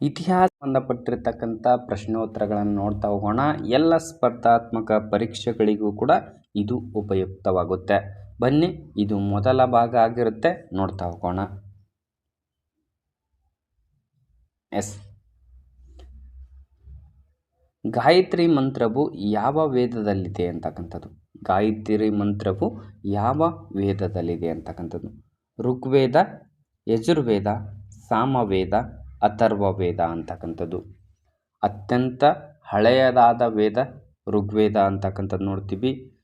ಇತಿಹಾಸ ಸಂಬಂಧಪಟ್ಟಿರ್ತಕ್ಕಂಥ ಪ್ರಶ್ನೋತ್ತರಗಳನ್ನು ನೋಡ್ತಾ ಹೋಗೋಣ. ಎಲ್ಲ ಸ್ಪರ್ಧಾತ್ಮಕ ಪರೀಕ್ಷೆಗಳಿಗೂ ಕೂಡ ಇದು ಉಪಯುಕ್ತವಾಗುತ್ತೆ. ಬನ್ನಿ, ಇದು ಮೊದಲ ಭಾಗ ಆಗಿರುತ್ತೆ. ನೋಡ್ತಾ ಹೋಗೋಣ. ಎಸ್. ಗಾಯತ್ರಿ ಮಂತ್ರವು ಯಾವ ವೇದದಲ್ಲಿದೆ ಅಂತಕ್ಕಂಥದ್ದು? ಗಾಯತ್ರಿ ಮಂತ್ರವು ಯಾವ ವೇದದಲ್ಲಿದೆ ಅಂತಕ್ಕಂಥದ್ದು? ಋಗ್ವೇದ, ಯಜುರ್ವೇದ, ಸಾಮವೇದ ಅಥರ್ವ ವೇದ ಅಂತಕ್ಕಂಥದ್ದು. ಅತ್ಯಂತ ಹಳೆಯದಾದ ವೇದ ಋಗ್ವೇದ ಅಂತಕ್ಕಂಥದ್ದು ನೋಡ್ತೀವಿ.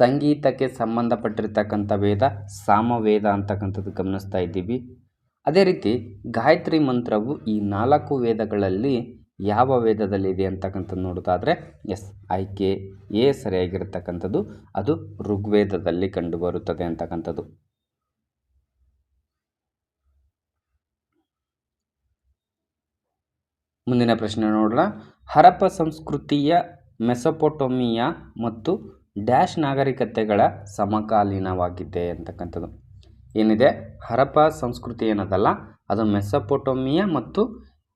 ಸಂಗೀತಕ್ಕೆ ಸಂಬಂಧಪಟ್ಟಿರ್ತಕ್ಕಂಥ ವೇದ ಸಾಮವೇದ ಅಂತಕ್ಕಂಥದ್ದು ಗಮನಿಸ್ತಾ ಇದ್ದೀವಿ. ಅದೇ ರೀತಿ ಗಾಯತ್ರಿ ಮಂತ್ರವು ಈ ನಾಲ್ಕು ವೇದಗಳಲ್ಲಿ ಯಾವ ವೇದದಲ್ಲಿದೆ ಅಂತಕ್ಕಂಥದ್ದು ನೋಡೋದಾದರೆ, ಎಸ್ ಆಯ್ಕೆ ಎ ಸರಿಯಾಗಿರ್ತಕ್ಕಂಥದ್ದು. ಅದು ಋಗ್ವೇದದಲ್ಲಿ ಕಂಡುಬರುತ್ತದೆ ಅಂತಕ್ಕಂಥದ್ದು. ಮುಂದಿನ ಪ್ರಶ್ನೆ ನೋಡೋಣ ಹರಪ್ಪ ಸಂಸ್ಕೃತಿಯ, ಮೆಸೊಪೊಟೋಮಿಯಾ ಮತ್ತು ಡ್ಯಾಶ್ ನಾಗರಿಕತೆಗಳ ಸಮಕಾಲೀನವಾಗಿದೆ ಅಂತಕ್ಕಂಥದ್ದು. ಏನಿದೆ? ಹರಪ್ಪ ಸಂಸ್ಕೃತಿ ಏನದಲ್ಲ? ಅದು ಮೆಸೊಪೊಟೋಮಿಯಾ ಮತ್ತು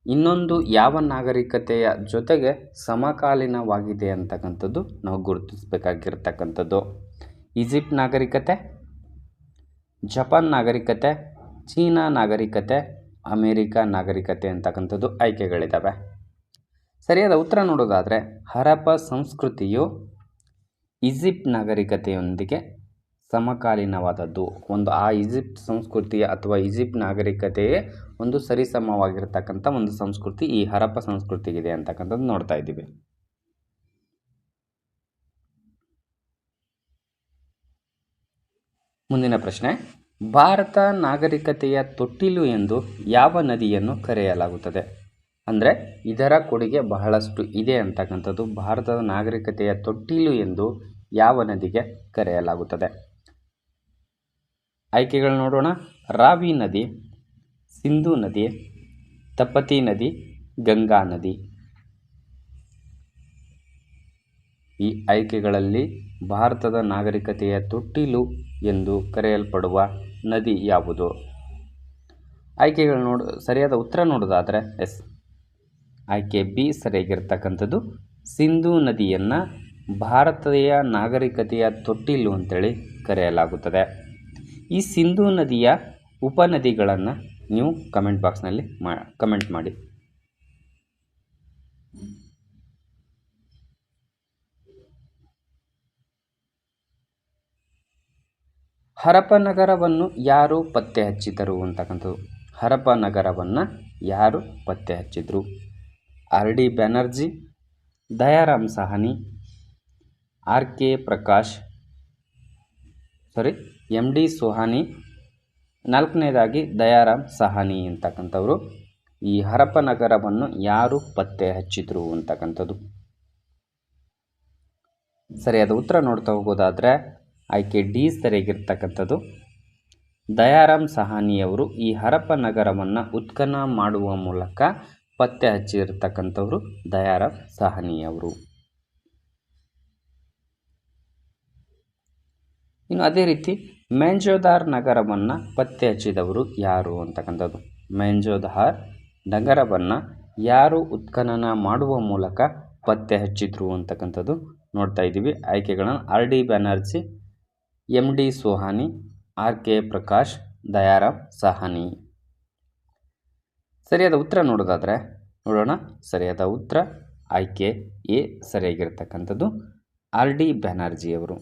ಇನ್ನೊಂದು ಯಾವ ನಾಗರಿಕತೆಯ ಜೊತೆಗೆ ಸಮಕಾಲೀನವಾಗಿದೆ ಅಂತಕ್ಕಂಥದ್ದು ನಾವು ಗುರುತಿಸಬೇಕಾಗಿರ್ತಕ್ಕಂಥದ್ದು. ಈಜಿಪ್ಟ್ ನಾಗರಿಕತೆ, ಜಪಾನ್ ನಾಗರಿಕತೆ, ಚೀನಾ ನಾಗರಿಕತೆ ಅಮೇರಿಕಾ ನಾಗರಿಕತೆ ಅಂತಕ್ಕಂಥದ್ದು ಆಯ್ಕೆಗಳಿದ್ದಾವೆ. ಸರಿಯಾದ ಉತ್ತರ ನೋಡೋದಾದರೆ ಹರಪ್ಪ ಸಂಸ್ಕೃತಿಯು ಈಜಿಪ್ಟ್ ನಾಗರಿಕತೆಯೊಂದಿಗೆ ಸಮಕಾಲೀನವಾದದ್ದು. ಒಂದು ಆ ಈಜಿಪ್ಟ್ ಸಂಸ್ಕೃತಿಯ ಅಥವಾ ಈಜಿಪ್ಟ್ ನಾಗರಿಕತೆಯೇ ಒಂದು ಸರಿಸಮವಾಗಿರ್ತಕ್ಕಂಥ ಒಂದು ಸಂಸ್ಕೃತಿ ಈ ಹರಪ್ಪ ಸಂಸ್ಕೃತಿಗಿದೆ ಅಂತಕ್ಕಂಥದ್ದು ನೋಡ್ತಾ ಇದ್ದೀವಿ. ಮುಂದಿನ ಪ್ರಶ್ನೆ. ಭಾರತ ನಾಗರಿಕತೆಯ ತೊಟ್ಟಿಲು ಎಂದು ಯಾವ ನದಿಯನ್ನು ಕರೆಯಲಾಗುತ್ತದೆ? ಅಂದರೆ ಇದರ ಕೊಡುಗೆ ಬಹಳಷ್ಟು ಇದೆ ಅಂತಕ್ಕಂಥದ್ದು. ಭಾರತದ ನಾಗರಿಕತೆಯ ತೊಟ್ಟಿಲು ಎಂದು ಯಾವ ನದಿಗೆ ಕರೆಯಲಾಗುತ್ತದೆ? ಆಯ್ಕೆಗಳು ನೋಡೋಣ. ರಾವಿ ನದಿ, ಸಿಂಧೂ ನದಿ, ತಪತಿ ನದಿ, ಗಂಗಾ ನದಿ. ಈ ಆಯ್ಕೆಗಳಲ್ಲಿ ಭಾರತದ ನಾಗರಿಕತೆಯ ತೊಟ್ಟಿಲು ಎಂದು ಕರೆಯಲ್ಪಡುವ ನದಿ ಯಾವುದು? ಆಯ್ಕೆಗಳು ನೋಡು, ಸರಿಯಾದ ಉತ್ತರ ನೋಡೋದಾದರೆ ಎಸ್. ಆಯ್ಕೆ ಬಿ ಸರಿಯಾಗಿರ್ತಕ್ಕಂಥದ್ದು. ಸಿಂಧೂ ನದಿಯನ್ನು ಭಾರತೀಯ ನಾಗರಿಕತೆಯ ತೊಟ್ಟಿಲು ಅಂತೇಳಿ ಕರೆಯಲಾಗುತ್ತದೆ. ಈ ಸಿಂಧೂ ನದಿಯ ಉಪನದಿಗಳನ್ನು ನೀವು ಕಮೆಂಟ್ ಬಾಕ್ಸ್ನಲ್ಲಿ ಮಾ, ಕಮೆಂಟ್ ಮಾಡಿ. ಹರಪ್ಪ ನಗರವನ್ನು ಯಾರು ಪತ್ತೆ ಹಚ್ಚಿದರು ಅಂತಕ್ಕಂಥದ್ದು. ಹರಪ್ಪ ನಗರವನ್ನು ಯಾರು ಪತ್ತೆ ಹಚ್ಚಿದರು? R D Banerjee, Dayaram Sahni, R K Prakash sorry M D Suhani, ನಾಲ್ಕನೇದಾಗಿ ದಯಾರಾಮ್ ಸಹಾನಿ ಅಂತಕ್ಕಂಥವ್ರು. ಈ ಹರಪ್ಪ ನಗರವನ್ನು ಯಾರು ಪತ್ತೆ ಹಚ್ಚಿದ್ರು ಅಂತಕ್ಕಂಥದ್ದು. ಸರಿಯಾದ ಉತ್ತರ ನೋಡ್ತಾ ಹೋಗೋದಾದರೆ ಆಯ್ಕೆ ಡಿ ಸರಿಯಾಗಿರ್ತಕ್ಕಂಥದ್ದು ದಯಾರಾಮ್ ಸಹಾನಿಯವರು ಈ ಹರಪ್ಪ ನಗರವನ್ನು ಉತ್ಖನ ಮಾಡುವ ಮೂಲಕ ಪತ್ತೆ ಹಚ್ಚಿರ್ತಕ್ಕಂಥವ್ರು ದಯಾರಾಮ್ ಸಹಾನಿಯವರು. ಇನ್ನು ಅದೇ ರೀತಿ ಮೆಂಜೋದಾರ್ ನಗರವನ್ನು ಪತ್ತೆ ಹಚ್ಚಿದವರು ಯಾರು ಅಂತಕ್ಕಂಥದ್ದು. ಮೆಂಜೋದಾರ್ ನಗರವನ್ನು ಯಾರು ಉತ್ಖನನ ಮಾಡುವ ಮೂಲಕ ಪತ್ತೆ ಹಚ್ಚಿದ್ರು ಅಂತಕ್ಕಂಥದ್ದು ನೋಡ್ತಾ ಇದ್ದೀವಿ. ಆಯ್ಕೆಗಳನ್ನು R D Banerjee M D Sohani, R K Prakash Dayaram Sahni. ಸರಿಯಾದ ಉತ್ತರ ನೋಡೋದಾದರೆ, ನೋಡೋಣ. ಸರಿಯಾದ ಉತ್ತರ ಆಯ್ಕೆ ಎ ಸರಿಯಾಗಿರ್ತಕ್ಕಂಥದ್ದು ಆರ್ ಡಿ ಬ್ಯಾನರ್ಜಿಯವರು.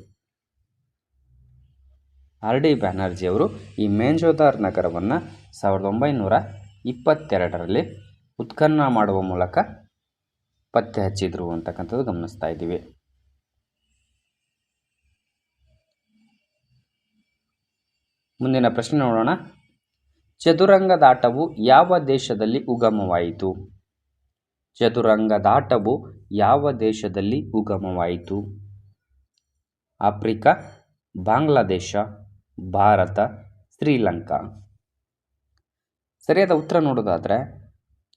ಆರ್ ಡಿ ಬ್ಯಾನರ್ಜಿಯವರು ಈ ಮೇಂಜೋದಾರ್ ನಗರವನ್ನು ಸಾವಿರದ ಒಂಬೈನೂರ ಇಪ್ಪತ್ತೆರಡರಲ್ಲಿ ಉತ್ಖನನ ಮಾಡುವ ಮೂಲಕ ಪತ್ತೆ ಹಚ್ಚಿದ್ರು ಅಂತಕ್ಕಂಥದ್ದು ಗಮನಿಸ್ತಾ ಇದ್ದೀವಿ. ಮುಂದಿನ ಪ್ರಶ್ನೆ ನೋಡೋಣ. ಚದುರಂಗದಾಟವು ಯಾವ ದೇಶದಲ್ಲಿ ಉಗಮವಾಯಿತು? ಚದುರಂಗದಾಟವು ಯಾವ ದೇಶದಲ್ಲಿ ಉಗಮವಾಯಿತು? ಆಫ್ರಿಕಾ, ಬಾಂಗ್ಲಾದೇಶ, ಭಾರತ, ಶ್ರೀಲಂಕಾ. ಸರಿಯಾದ ಉತ್ತರ ನೋಡೋದಾದರೆ,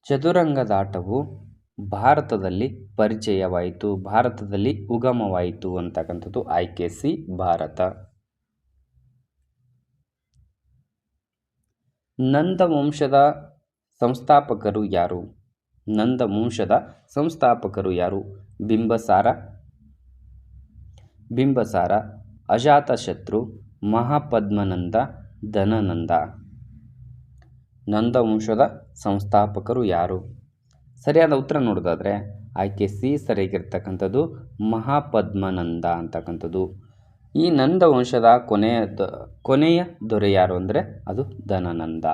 ಚದುರಂಗದಾಟವು ಭಾರತದಲ್ಲಿ ಪರಿಚಯವಾಯಿತು, ಭಾರತದಲ್ಲಿ ಉಗಮವಾಯಿತು ಅಂತಕ್ಕಂಥದ್ದು ಆಯ್ಕೆ ಸಿ, ಭಾರತ. ನಂದ ವಂಶದ ಸಂಸ್ಥಾಪಕರು ಯಾರು? ನಂದ ವಂಶದ ಸಂಸ್ಥಾಪಕರು ಯಾರು? ಬಿಂಬಸಾರ ಬಿಂಬಸಾರ, ಅಜಾತಶತ್ರು, ಮಹಾಪದ್ಮನಂದ, ಧನನಂದ. ನಂದವಂಶದ ಸಂಸ್ಥಾಪಕರು ಯಾರು? ಸರಿಯಾದ ಉತ್ತರ ನೋಡೋದಾದರೆ ಆಯ್ಕೆ ಸಿ ಸರಿಯಾಗಿರ್ತಕ್ಕಂಥದ್ದು ಮಹಾಪದ್ಮನಂದ ಅಂತಕ್ಕಂಥದ್ದು. ಈ ನಂದ ವಂಶದ ಕೊನೆಯ ಕೊನೆಯ ದೊರೆ ಯಾರು ಅಂದರೆ ಅದು ಧನನಂದ.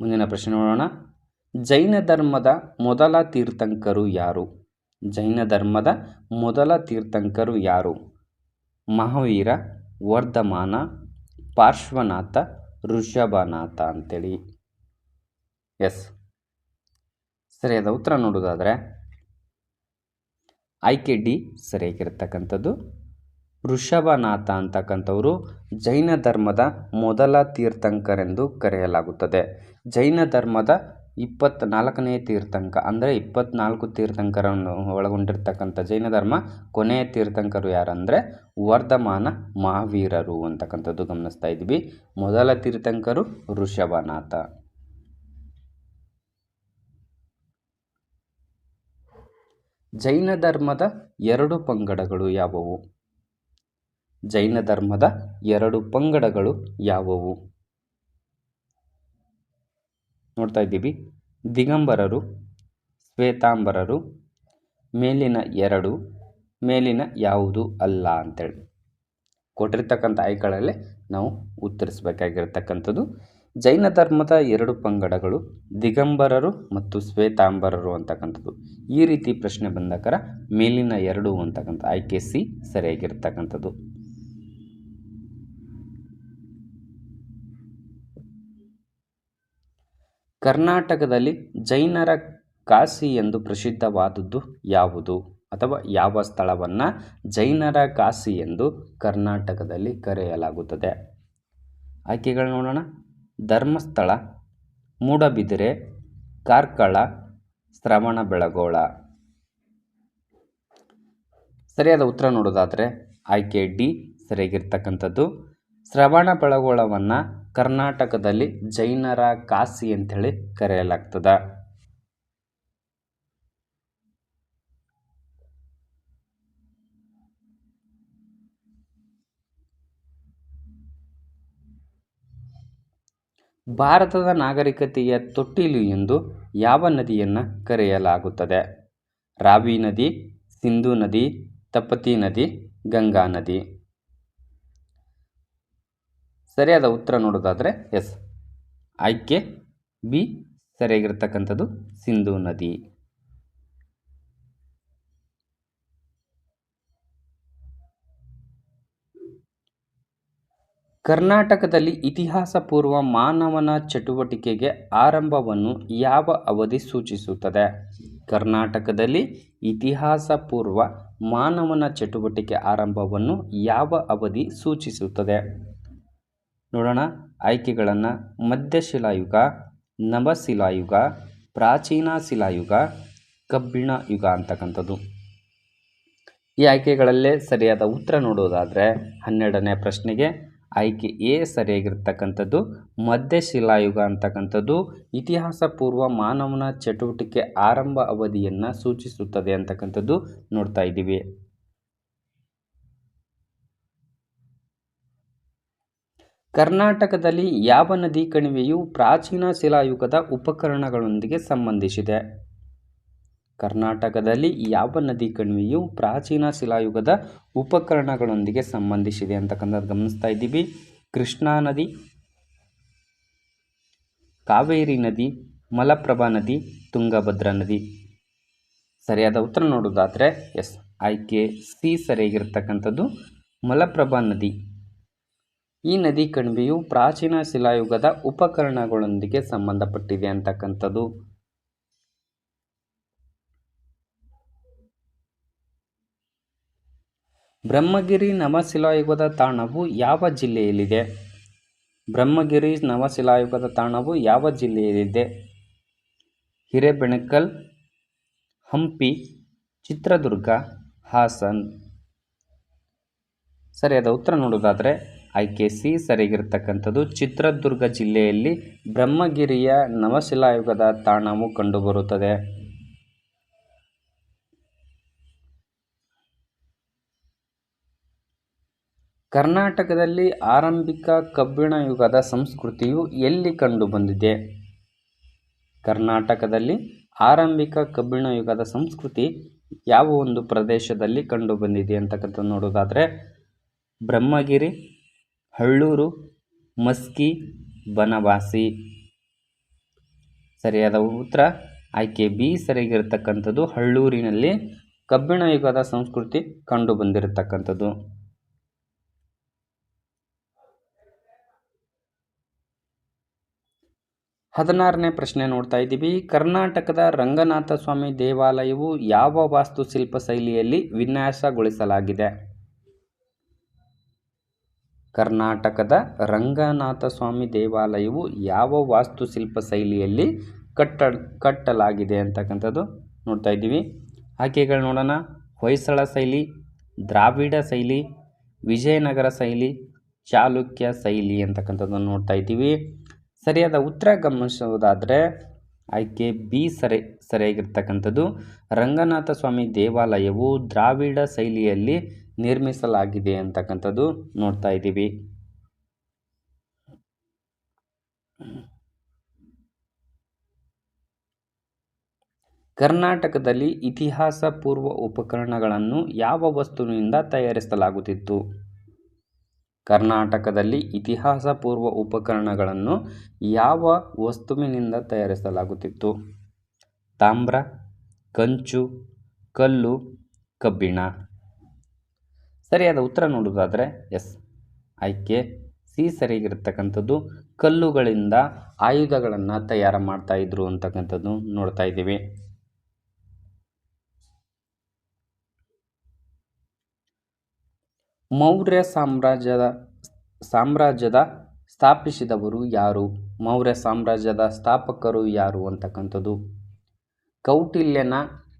ಮುಂದಿನ ಪ್ರಶ್ನೆ ನೋಡೋಣ. ಜೈನ ಧರ್ಮದ ಮೊದಲ ತೀರ್ಥಂಕರು ಯಾರು? ಜೈನ ಧರ್ಮದ ಮೊದಲ ತೀರ್ಥಂಕರು ಯಾರು? ಮಹಾವೀರ, ವರ್ಧಮಾನ, ಪಾರ್ಶ್ವನಾಥ, ಋಷಭನಾಥ ಅಂತೇಳಿ. ಎಸ್. ಸರಿಯಾದ ಉತ್ತರ ನೋಡೋದಾದರೆ ಆಯ್ಕೆ ಡಿ ಸರಿಯಾಗಿರ್ತಕ್ಕಂಥದ್ದು. ಋಷಭನಾಥ ಅಂತಕ್ಕಂಥವರು ಜೈನ ಧರ್ಮದ ಮೊದಲ ತೀರ್ಥಂಕರೆಂದು ಕರೆಯಲಾಗುತ್ತದೆ. ಜೈನ ಧರ್ಮದ ಇಪ್ಪತ್ತ್ನಾಲ್ಕನೇ ತೀರ್ಥಂಕ ಅಂದರೆ ಇಪ್ಪತ್ನಾಲ್ಕು ತೀರ್ಥಂಕರನ್ನು ಒಳಗೊಂಡಿರ್ತಕ್ಕಂಥ ಜೈನ ಧರ್ಮ, ಕೊನೆಯ ತೀರ್ಥಂಕರು ಯಾರಂದರೆ ವರ್ಧಮಾನ ಮಹಾವೀರರು ಅಂತಕ್ಕಂಥದ್ದು ಗಮನಿಸ್ತಾ ಇದ್ವಿ ಮೊದಲ ತೀರ್ಥಂಕರು ಋಷಭನಾಥ ಜೈನ ಧರ್ಮದ ಎರಡು ಪಂಗಡಗಳು ಯಾವುವು? ಜೈನ ಧರ್ಮದ ಎರಡು ಪಂಗಡಗಳು ಯಾವುವು? ನೋಡ್ತಾ ಇದ್ದೀವಿ. ದಿಗಂಬರರು, ಶ್ವೇತಾಂಬರರು, ಮೇಲಿನ ಎರಡು, ಮೇಲಿನ ಯಾವುದು ಅಲ್ಲ ಅಂತೇಳಿ. ಕೊಟ್ಟಿರ್ತಕ್ಕಂಥ ಆಯ್ಕೆಗಳಲ್ಲೇ ನಾವು ಉತ್ತರಿಸಬೇಕಾಗಿರ್ತಕ್ಕಂಥದ್ದು. ಜೈನ ಧರ್ಮದ ಎರಡು ಪಂಗಡಗಳು, ದಿಗಂಬರರು ಮತ್ತು ಶ್ವೇತಾಂಬರರು ಅಂತಕ್ಕಂಥದ್ದು. ಈ ರೀತಿ ಪ್ರಶ್ನೆ ಬಂದಕರ ಮೇಲಿನ ಎರಡು ಅಂತಕ್ಕಂಥ ಆಯ್ಕೆ ಸಿ ಸರಿಯಾಗಿರ್ತಕ್ಕಂಥದ್ದು. ಕರ್ನಾಟಕದಲ್ಲಿ ಜೈನರ ಕಾಶಿ ಎಂದು ಪ್ರಸಿದ್ಧವಾದದ್ದು ಯಾವುದು? ಅಥವಾ ಯಾವ ಸ್ಥಳವನ್ನು ಜೈನರ ಕಾಶಿ ಎಂದು ಕರ್ನಾಟಕದಲ್ಲಿ ಕರೆಯಲಾಗುತ್ತದೆ? ಆಯ್ಕೆಗಳು ನೋಡೋಣ. ಧರ್ಮಸ್ಥಳ, ಮೂಡಬಿದಿರೆ, ಕಾರ್ಕಳ ಶ್ರವಣಬೆಳಗೊಳ ಸರಿಯಾದ ಉತ್ತರ ನೋಡೋದಾದರೆ ಆಯ್ಕೆ ಡಿ ಸರಿಯಾಗಿರ್ತಕ್ಕಂಥದ್ದು. ಶ್ರವಣಬೆಳಗೊಳವನ್ನು ಕರ್ನಾಟಕದಲ್ಲಿ ಜೈನರ ಕಾಸಿ ಅಂಥೇಳಿ ಕರೆಯಲಾಗ್ತದೆ. ಭಾರತದ ನಾಗರಿಕತೆಯ ತೊಟ್ಟಿಲು ಎಂದು ಯಾವ ನದಿಯನ್ನು ಕರೆಯಲಾಗುತ್ತದೆ? ರಾವಿ ನದಿ, ಸಿಂಧೂ ನದಿ, ತಪತಿ ನದಿ, ಗಂಗಾ ನದಿ. ಸರಿಯಾದ ಉತ್ತರ ನೋಡೋದಾದರೆ ಎಸ್. ಆಯ್ಕೆ ಬಿ ಸರಿಯಾಗಿರ್ತಕ್ಕಂಥದ್ದು ಸಿಂಧೂ ನದಿ. ಕರ್ನಾಟಕದಲ್ಲಿ ಇತಿಹಾಸ ಪೂರ್ವ ಮಾನವನ ಚಟುವಟಿಕೆಗೆ ಆರಂಭವನ್ನು ಯಾವ ಅವಧಿ ಸೂಚಿಸುತ್ತದೆ? ಕರ್ನಾಟಕದಲ್ಲಿ ಇತಿಹಾಸ ಪೂರ್ವ ಮಾನವನ ಚಟುವಟಿಕೆ ಆರಂಭವನ್ನು ಯಾವ ಅವಧಿ ಸೂಚಿಸುತ್ತದೆ? ನೋಡೋಣ ಆಯ್ಕೆಗಳನ್ನು. ಮಧ್ಯಶಿಲಾಯುಗ ನವಶಿಲಾಯುಗ ಪ್ರಾಚೀನ ಶಿಲಾಯುಗ, ಕಬ್ಬಿಣ ಯುಗ ಅಂತಕ್ಕಂಥದ್ದು. ಈ ಆಯ್ಕೆಗಳಲ್ಲೇ ಸರಿಯಾದ ಉತ್ತರ ನೋಡೋದಾದರೆ ಹನ್ನೆರಡನೇ ಪ್ರಶ್ನೆಗೆ ಆಯ್ಕೆ ಎ ಸರಿಯಾಗಿರ್ತಕ್ಕಂಥದ್ದು ಮಧ್ಯಶಿಲಾಯುಗ ಅಂತಕ್ಕಂಥದ್ದು, ಇತಿಹಾಸ ಪೂರ್ವ ಮಾನವನ ಚಟುವಟಿಕೆ ಆರಂಭ ಅವಧಿಯನ್ನು ಸೂಚಿಸುತ್ತದೆ ಅಂತಕ್ಕಂಥದ್ದು ನೋಡ್ತಾ ಇದ್ದೀವಿ. ಕರ್ನಾಟಕದಲ್ಲಿ ಯಾವ ನದಿ ಕಣಿವೆಯು ಪ್ರಾಚೀನ ಶಿಲಾಯುಗದ ಉಪಕರಣಗಳೊಂದಿಗೆ ಸಂಬಂಧಿಸಿದೆ? ಕರ್ನಾಟಕದಲ್ಲಿ ಯಾವ ನದಿ ಕಣಿವೆಯು ಪ್ರಾಚೀನ ಶಿಲಾಯುಗದ ಉಪಕರಣಗಳೊಂದಿಗೆ ಸಂಬಂಧಿಸಿದೆ ಅಂತಕ್ಕಂಥದ್ದು ಗಮನಿಸ್ತಾ ಇದ್ದೀವಿ. ಕೃಷ್ಣಾ ನದಿ, ಕಾವೇರಿ ನದಿ, ಮಲಪ್ರಭಾ ನದಿ, ತುಂಗಭದ್ರಾ ನದಿ. ಸರಿಯಾದ ಉತ್ತರ ನೋಡೋದಾದರೆ ಎಸ್ ಆಯ್ಕೆ ಸಿ ಸರಿಯಾಗಿರ್ತಕ್ಕಂಥದ್ದು ಮಲಪ್ರಭಾ ನದಿ. ಈ ನದಿ ಕಣಿವೆಯು ಪ್ರಾಚೀನ ಶಿಲಾಯುಗದ ಉಪಕರಣಗಳೊಂದಿಗೆ ಸಂಬಂಧಪಟ್ಟಿದೆ ಅಂತಕ್ಕಂಥದ್ದು. ಬ್ರಹ್ಮಗಿರಿ ನವಶಿಲಾಯುಗದ ತಾಣವು ಯಾವ ಜಿಲ್ಲೆಯಲ್ಲಿದೆ? ಬ್ರಹ್ಮಗಿರಿ ನವಶಿಲಾಯುಗದ ತಾಣವು ಯಾವ ಜಿಲ್ಲೆಯಲ್ಲಿದೆ? ಹಿರೇಬೆಣಕಲ್, ಹಂಪಿ, ಚಿತ್ರದುರ್ಗ, ಹಾಸನ್. ಸರಿಯಾದ ಉತ್ತರ ನೋಡೋದಾದರೆ ಆಯ್ಕೆ ಸಿ ಸರಿಗಿರ್ತಕ್ಕಂಥದ್ದು ಚಿತ್ರದುರ್ಗ ಜಿಲ್ಲೆಯಲ್ಲಿ ಬ್ರಹ್ಮಗಿರಿಯ ನವಶಿಲಾಯುಗದ ತಾಣವು ಕಂಡುಬರುತ್ತದೆ. ಕರ್ನಾಟಕದಲ್ಲಿ ಆರಂಭಿಕ ಕಬ್ಬಿಣ ಯುಗದ ಸಂಸ್ಕೃತಿಯು ಎಲ್ಲಿ ಕಂಡುಬಂದಿದೆ? ಕರ್ನಾಟಕದಲ್ಲಿ ಆರಂಭಿಕ ಕಬ್ಬಿಣ ಯುಗದ ಸಂಸ್ಕೃತಿ ಯಾವ ಒಂದು ಪ್ರದೇಶದಲ್ಲಿ ಕಂಡುಬಂದಿದೆ ಅಂತಕ್ಕಂಥ ನೋಡೋದಾದರೆ, ಬ್ರಹ್ಮಗಿರಿ, ಹಳ್ಳೂರು, ಮಸ್ಕಿ, ಬನವಾಸಿ. ಸರಿಯಾದ ಉತ್ತರ? ಆಯ್ಕೆ ಬಿ ಸರಿಯಾಗಿರ್ತಕ್ಕಂಥದ್ದು ಹಳ್ಳೂರಿನಲ್ಲಿ ಕಬ್ಬಿಣ ಯುಗದ ಸಂಸ್ಕೃತಿ ಕಂಡು ಹದಿನಾರನೇ ಪ್ರಶ್ನೆ ನೋಡ್ತಾ ಇದ್ದೀವಿ. ಕರ್ನಾಟಕದ ರಂಗನಾಥ ಸ್ವಾಮಿ ದೇವಾಲಯವು ಯಾವ ವಾಸ್ತುಶಿಲ್ಪ ಶೈಲಿಯಲ್ಲಿ ವಿನ್ಯಾಸಗೊಳಿಸಲಾಗಿದೆ? ಕರ್ನಾಟಕದ ರಂಗನಾಥ ಸ್ವಾಮಿ ದೇವಾಲಯವು ಯಾವ ವಾಸ್ತುಶಿಲ್ಪ ಶೈಲಿಯಲ್ಲಿ ಕಟ್ಟ, ಕಟ್ಟಲಾಗಿದೆ ಅಂತಕ್ಕಂಥದ್ದು ನೋಡ್ತಾ ಇದ್ದೀವಿ. ಆಯ್ಕೆಗಳು ನೋಡೋಣ. ಹೊಯ್ಸಳ ಶೈಲಿ, ದ್ರಾವಿಡ ಶೈಲಿ, ವಿಜಯನಗರ ಶೈಲಿ, ಚಾಲುಕ್ಯ ಶೈಲಿ ಅಂತಕ್ಕಂಥದ್ದನ್ನು ನೋಡ್ತಾ ಇದ್ದೀವಿ. ಸರಿಯಾದ ಉತ್ತರ ಗಮನಿಸುವುದಾದರೆ ಆಯ್ಕೆ ಬಿ ಸರಿ, ಸರಿಯಾಗಿರ್ತಕ್ಕಂಥದ್ದು. ರಂಗನಾಥ ಸ್ವಾಮಿ ದೇವಾಲಯವು ದ್ರಾವಿಡ ಶೈಲಿಯಲ್ಲಿ ನಿರ್ಮಿಸಲಾಗಿದೆ ಅಂತಕ್ಕಂಥದ್ದು ನೋಡ್ತಾ ಇದ್ದೀವಿ. ಕರ್ನಾಟಕದಲ್ಲಿ ಇತಿಹಾಸ ಪೂರ್ವ ಉಪಕರಣಗಳನ್ನು ಯಾವ ವಸ್ತುವಿನಿಂದ ತಯಾರಿಸಲಾಗುತ್ತಿತ್ತು? ಕರ್ನಾಟಕದಲ್ಲಿ ಇತಿಹಾಸ ಪೂರ್ವ ಉಪಕರಣಗಳನ್ನು ಯಾವ ವಸ್ತುವಿನಿಂದ ತಯಾರಿಸಲಾಗುತ್ತಿತ್ತು? ತಾಮ್ರ, ಕಂಚು, ಕಲ್ಲು, ಕಬ್ಬಿಣ. ಸರಿಯಾದ ಉತ್ತರ ನೋಡೋದಾದರೆ ಎಸ್. ಆಯ್ಕೆ. ಸಿ ಸರಿಯಾಗಿರ್ತಕ್ಕಂಥದ್ದು ಕಲ್ಲುಗಳಿಂದ ಆಯುಧಗಳನ್ನು ತಯಾರು ಮಾಡ್ತಾಯಿದ್ರು ಅಂತಕ್ಕಂಥದ್ದು ನೋಡ್ತಾ ಇದ್ದೀವಿ. ಮೌರ್ಯ ಸಾಮ್ರಾಜ್ಯದ ಸಾಮ್ರಾಜ್ಯದ ಸ್ಥಾಪಿಸಿದವರು ಯಾರು? ಮೌರ್ಯ ಸಾಮ್ರಾಜ್ಯದ ಸ್ಥಾಪಕರು ಯಾರು ಅಂತಕ್ಕಂಥದ್ದು? ಕೌಟಿಲ್ಯನ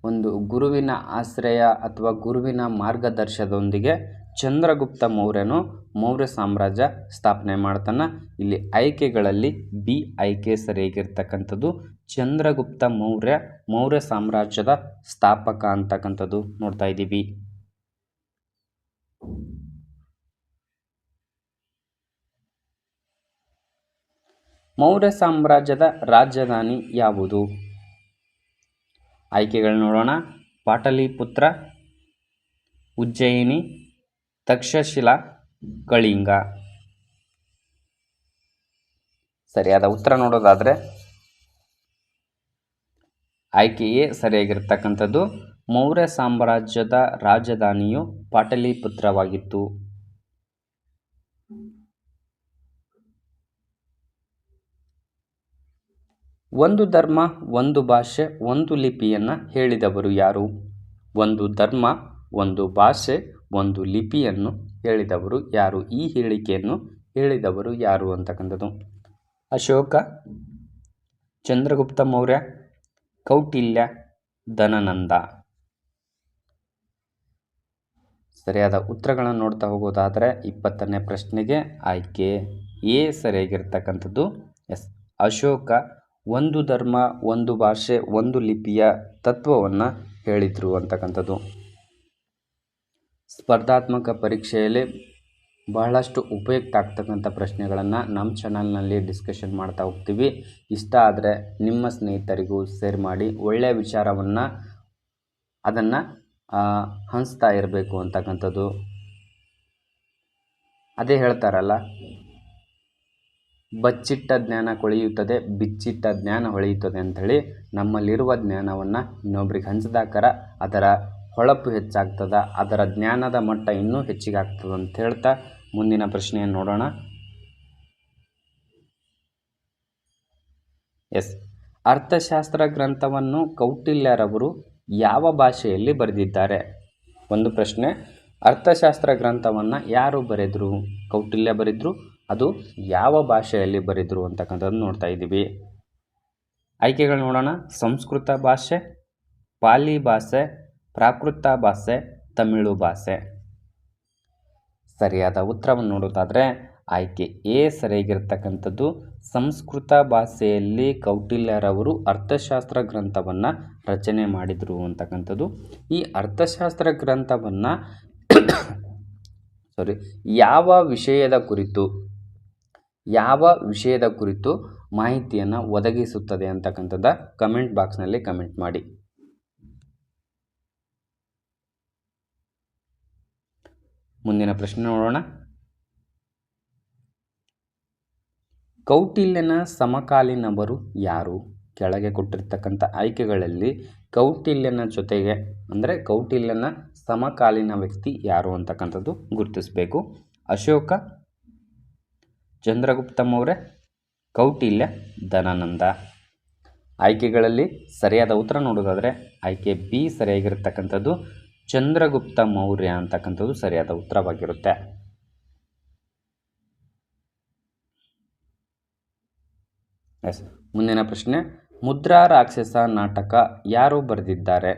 ಒಂದು ಗುರುವಿನ ಆಶ್ರಯ ಅಥವಾ ಗುರುವಿನ ಮಾರ್ಗದರ್ಶನದೊಂದಿಗೆ ಚಂದ್ರಗುಪ್ತ ಮೌರ್ಯನು ಮೌರ್ಯ ಸಾಮ್ರಾಜ್ಯ ಸ್ಥಾಪನೆ ಮಾಡ್ತಾನೆ. ಇಲ್ಲಿ ಆಯ್ಕೆಗಳಲ್ಲಿ ಬಿ ಆಯ್ಕೆ ಸರಿಯಾಗಿರ್ತಕ್ಕಂಥದ್ದು. ಚಂದ್ರಗುಪ್ತ ಮೌರ್ಯ ಮೌರ್ಯ ಸಾಮ್ರಾಜ್ಯದ ಸ್ಥಾಪಕ ಅಂತಕ್ಕಂಥದ್ದು ನೋಡ್ತಾ ಇದ್ದೀವಿ. ಮೌರ್ಯ ಸಾಮ್ರಾಜ್ಯದ ರಾಜಧಾನಿ ಯಾವುದು? ಆಯ್ಕೆಗಳು ನೋಡೋಣ. ಪಾಟಲಿಪುತ್ರ, ಉಜ್ಜಯಿನಿ, ತಕ್ಷಶಿಲಾ, ಕಳಿಂಗ. ಸರಿಯಾದ ಉತ್ತರ ನೋಡೋದಾದರೆ ಆಯ್ಕೆಯೇ ಸರಿಯಾಗಿರ್ತಕ್ಕಂಥದ್ದು. ಮೌರ್ಯ ಸಾಮ್ರಾಜ್ಯದ ರಾಜಧಾನಿಯು ಪಾಟಲಿಪುತ್ರವಾಗಿತ್ತು. ಒಂದು ಧರ್ಮ, ಒಂದು ಭಾಷೆ, ಒಂದು ಲಿಪಿಯನ್ನು ಹೇಳಿದವರು ಯಾರು? ಒಂದು ಧರ್ಮ, ಒಂದು ಭಾಷೆ, ಒಂದು ಲಿಪಿಯನ್ನು ಹೇಳಿದವರು ಯಾರು? ಈ ಹೇಳಿಕೆಯನ್ನು ಹೇಳಿದವರು ಯಾರು ಅಂತಕ್ಕಂಥದ್ದು? ಅಶೋಕ, ಚಂದ್ರಗುಪ್ತ ಮೌರ್ಯ, ಕೌಟಿಲ್ಯ ಧನನಂದ ಸರಿಯಾದ ಉತ್ತರಗಳನ್ನು ನೋಡ್ತಾ ಹೋಗೋದಾದರೆ ಇಪ್ಪತ್ತನೇ ಪ್ರಶ್ನೆಗೆ ಆಯ್ಕೆ. A ಸರಿಯಾಗಿರ್ತಕ್ಕಂಥದ್ದು S. ಅಶೋಕ ಒಂದು ಧರ್ಮ, ಒಂದು ಭಾಷೆ, ಒಂದು ಲಿಪಿಯ ತತ್ವವನ್ನು ಹೇಳಿದರು ಅಂತಕ್ಕಂಥದ್ದು. ಸ್ಪರ್ಧಾತ್ಮಕ ಪರೀಕ್ಷೆಯಲ್ಲಿ ಬಹಳಷ್ಟು ಉಪಯುಕ್ತ ಆಗ್ತಕ್ಕಂಥ ಪ್ರಶ್ನೆಗಳನ್ನು ನಮ್ಮ ಚಾನಲ್ನಲ್ಲಿ ಡಿಸ್ಕಷನ್ ಮಾಡ್ತಾ ಹೋಗ್ತೀವಿ. ಇಷ್ಟ ಆದರೆ ನಿಮ್ಮ ಸ್ನೇಹಿತರಿಗೂ ಶೇರ್ ಮಾಡಿ ಒಳ್ಳೆಯ ವಿಚಾರವನ್ನು ಅದನ್ನು ಹಂಚ್ತಾ ಇರಬೇಕು ಅಂತಕ್ಕಂಥದ್ದು. ಅದೇ ಹೇಳ್ತಾರಲ್ಲ ಬಚ್ಚಿಟ್ಟ ಜ್ಞಾನ ಕೊಳೆಯುತ್ತದೆ, ಬಿಚ್ಚಿಟ್ಟ ಜ್ಞಾನ ಹೊಳೆಯುತ್ತದೆ ಅಂಥೇಳಿ ನಮ್ಮಲ್ಲಿರುವ ಜ್ಞಾನವನ್ನು ಇನ್ನೊಬ್ರಿಗೆ ಹಂಚಿದಾಕರ ಅದರ ಹೊಳಪು ಹೆಚ್ಚಾಗ್ತದೆ, ಅದರ ಜ್ಞಾನದ ಮಟ್ಟ ಇನ್ನೂ ಹೆಚ್ಚಿಗೆ ಆಗ್ತದೆ ಅಂತ ಹೇಳ್ತಾ ಮುಂದಿನ ಪ್ರಶ್ನೆಯನ್ನು ನೋಡೋಣ. ಎಸ್. ಅರ್ಥಶಾಸ್ತ್ರ ಗ್ರಂಥವನ್ನು ಕೌಟಿಲ್ಯರವರು ಯಾವ ಭಾಷೆಯಲ್ಲಿ ಬರೆದಿದ್ದಾರೆ? ಒಂದು ಪ್ರಶ್ನೆ. ಅರ್ಥಶಾಸ್ತ್ರ ಗ್ರಂಥವನ್ನು ಯಾರು ಬರೆದರು? ಕೌಟಿಲ್ಯ ಬರೆದರು ಅದು ಯಾವ ಭಾಷೆಯಲ್ಲಿ ಬರೆದರು ಅಂತಕ್ಕಂಥದ್ದು ನೋಡ್ತಾ ಇದ್ದೀವಿ. ಆಯ್ಕೆಗಳು ನೋಡೋಣ. ಸಂಸ್ಕೃತ ಭಾಷೆ, ಪಾಲಿ ಭಾಷೆ, ಪ್ರಾಕೃತ ಭಾಷೆ, ತಮಿಳು ಭಾಷೆ. ಸರಿಯಾದ ಉತ್ತರವನ್ನು ನೋಡೋದಾದರೆ ಆಯ್ಕೆ ಎ ಸರಿಯಾಗಿರ್ತಕ್ಕಂಥದ್ದು. ಸಂಸ್ಕೃತ ಭಾಷೆಯಲ್ಲಿ ಕೌಟಿಲ್ಯರವರು ಅರ್ಥಶಾಸ್ತ್ರ ಗ್ರಂಥವನ್ನು ರಚನೆ ಮಾಡಿದರು ಅಂತಕ್ಕಂಥದ್ದು. ಈ ಅರ್ಥಶಾಸ್ತ್ರ ಗ್ರಂಥವನ್ನು ಸಾರಿ ಯಾವ ವಿಷಯದ ಕುರಿತು ಯಾವ ವಿಷಯದ ಕುರಿತು ಮಾಹಿತಿಯನ್ನು ಒದಗಿಸುತ್ತದೆ ಅಂತಕ್ಕಂಥದ್ದು ಕಮೆಂಟ್ ಬಾಕ್ಸ್ನಲ್ಲಿ ಕಮೆಂಟ್ ಮಾಡಿ. ಮುಂದಿನ ಪ್ರಶ್ನೆ ನೋಡೋಣ. ಕೌಟಿಲ್ಯನ ಸಮಕಾಲೀನವರು ಯಾರು? ಕೆಳಗೆ ಕೊಟ್ಟಿರ್ತಕ್ಕಂಥ ಆಯ್ಕೆಗಳಲ್ಲಿ ಕೌಟಿಲ್ಯನ ಜೊತೆಗೆ, ಅಂದರೆ ಕೌಟಿಲ್ಯನ ಸಮಕಾಲೀನ ವ್ಯಕ್ತಿ ಯಾರು ಅಂತಕ್ಕಂಥದ್ದು ಗುರುತಿಸಬೇಕು. ಅಶೋಕ ಚಂದ್ರಗುಪ್ತ ಮೌರ್ಯ ಕೌಟಿಲ್ಯ ಧನಾನಂದ ಆಯ್ಕೆಗಳಲ್ಲಿ ಸರಿಯಾದ ಉತ್ತರ ನೋಡೋದಾದರೆ ಆಯ್ಕೆ ಬಿ ಸರಿಯಾಗಿರ್ತಕ್ಕಂಥದ್ದು ಚಂದ್ರಗುಪ್ತ ಮೌರ್ಯ ಅಂತಕ್ಕಂಥದ್ದು ಸರಿಯಾದ ಉತ್ತರವಾಗಿರುತ್ತೆ. ಎಸ್, ಮುಂದಿನ ಪ್ರಶ್ನೆ. ಮುದ್ರಾ ರಾಕ್ಷಸ ನಾಟಕ ಯಾರು ಬರೆದಿದ್ದಾರೆ?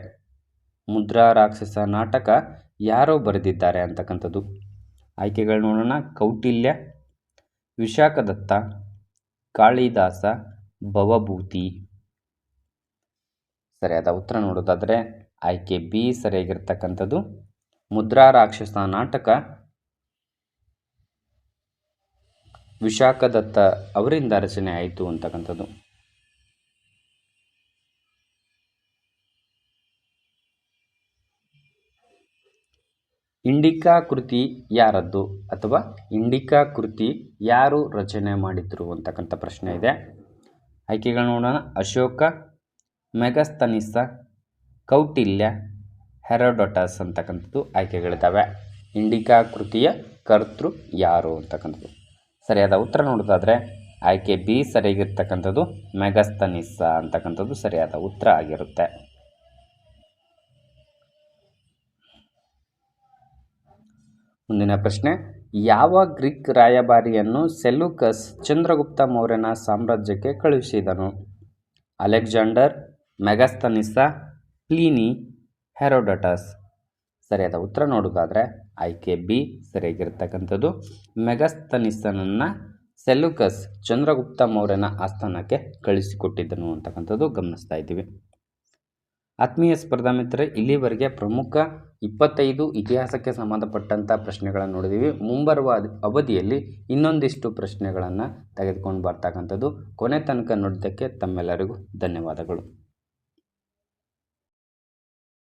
ಮುದ್ರಾ ರಾಕ್ಷಸ ನಾಟಕ ಯಾರು ಬರೆದಿದ್ದಾರೆ ಅಂತಕ್ಕಂಥದ್ದು. ಆಯ್ಕೆಗಳು ನೋಡೋಣ. ಕೌಟಿಲ್ಯ ವಿಶಾಖದತ್ತ ಕಾಳಿದಾಸ ಭವಭೂತಿ. ಸರಿಯಾದ ಉತ್ತರ ನೋಡೋದಾದರೆ ಆಯ್ಕೆ ಬಿ ಸರಿಯಾಗಿರ್ತಕ್ಕಂಥದ್ದು. ಮುದ್ರಾ ರಾಕ್ಷಸ ನಾಟಕ. ವಿಶಾಖದತ್ತ ಅವರಿಂದ ರಚನೆ ಆಯಿತು ಅಂತಕ್ಕಂಥದ್ದು. ಇಂಡಿಕಾ ಕೃತಿ ಯಾರದ್ದು ಅಥವಾ ಇಂಡಿಕಾ ಕೃತಿ ಯಾರು ರಚನೆ ಮಾಡಿದ್ರು ಅಂತಕ್ಕಂಥ ಪ್ರಶ್ನೆ ಇದೆ. ಆಯ್ಕೆಗಳು ನೋಡೋಣ. ಅಶೋಕ ಮೆಗಸ್ತನಿಸ ಕೌಟಿಲ್ಯ, ಹೆರೋಡೊಟಸ್ ಅಂತಕ್ಕಂಥದ್ದು ಆಯ್ಕೆಗಳಿದ್ದಾವೆ. ಇಂಡಿಕಾ ಕೃತಿಯ ಕರ್ತೃ ಯಾರು ಅಂತಕ್ಕಂಥದ್ದು? ಸರಿಯಾದ ಉತ್ತರ ನೋಡೋದಾದರೆ ಆಯ್ಕೆ ಬಿ ಸರಿಯಾಗಿರ್ತಕ್ಕಂಥದ್ದು ಮೆಗಸ್ತನಿಸ ಅಂತಕ್ಕಂಥದ್ದು ಸರಿಯಾದ ಉತ್ತರ ಆಗಿರುತ್ತೆ. ಮುಂದಿನ ಪ್ರಶ್ನೆ. ಯಾವ ಗ್ರೀಕ್ ರಾಯಭಾರಿಯನ್ನು ಸೆಲ್ಯೂಕಸ್ ಚಂದ್ರಗುಪ್ತ ಮೌರ್ಯನ ಸಾಮ್ರಾಜ್ಯಕ್ಕೆ ಕಳುಹಿಸಿದನು? Alexander Megasthenes Pliny, Herodotus. ಸರಿಯಾದ ಉತ್ತರ ನೋಡೋದಾದರೆ ಆಯ್ಕೆ ಬಿ ಸರಿಯಾಗಿರ್ತಕ್ಕಂಥದ್ದು. ಮೆಗಸ್ತನಿಸನನ್ನು ಸೆಲ್ಯೂಕಸ್ ಚಂದ್ರಗುಪ್ತ ಮೌರ್ಯನ ಆಸ್ಥಾನಕ್ಕೆ ಕಳಿಸಿಕೊಟ್ಟಿದ್ದನು ಅಂತಕ್ಕಂಥದ್ದು ಗಮನಿಸ್ತಾ ಇದ್ದೀವಿ. ಆತ್ಮೀಯ ಸ್ಪರ್ಧಾ ಮಿತ್ರ ಇಲ್ಲಿವರೆಗೆ ಪ್ರಮುಖ ಇಪ್ಪತ್ತೈದು ಇತಿಹಾಸಕ್ಕೆ ಸಂಬಂಧಪಟ್ಟಂಥ ಪ್ರಶ್ನೆಗಳನ್ನು ನೋಡಿದ್ದೀವಿ ಮುಂಬರುವ ಅವಧಿಯಲ್ಲಿ ಇನ್ನೊಂದಿಷ್ಟು ಪ್ರಶ್ನೆಗಳನ್ನು ತೆಗೆದುಕೊಂಡು ಬರ್ತಕ್ಕಂಥದ್ದು. ಕೊನೆ ತನಕ ನೋಡಿದ್ದಕ್ಕೆ ತಮ್ಮೆಲ್ಲರಿಗೂ ಧನ್ಯವಾದಗಳು.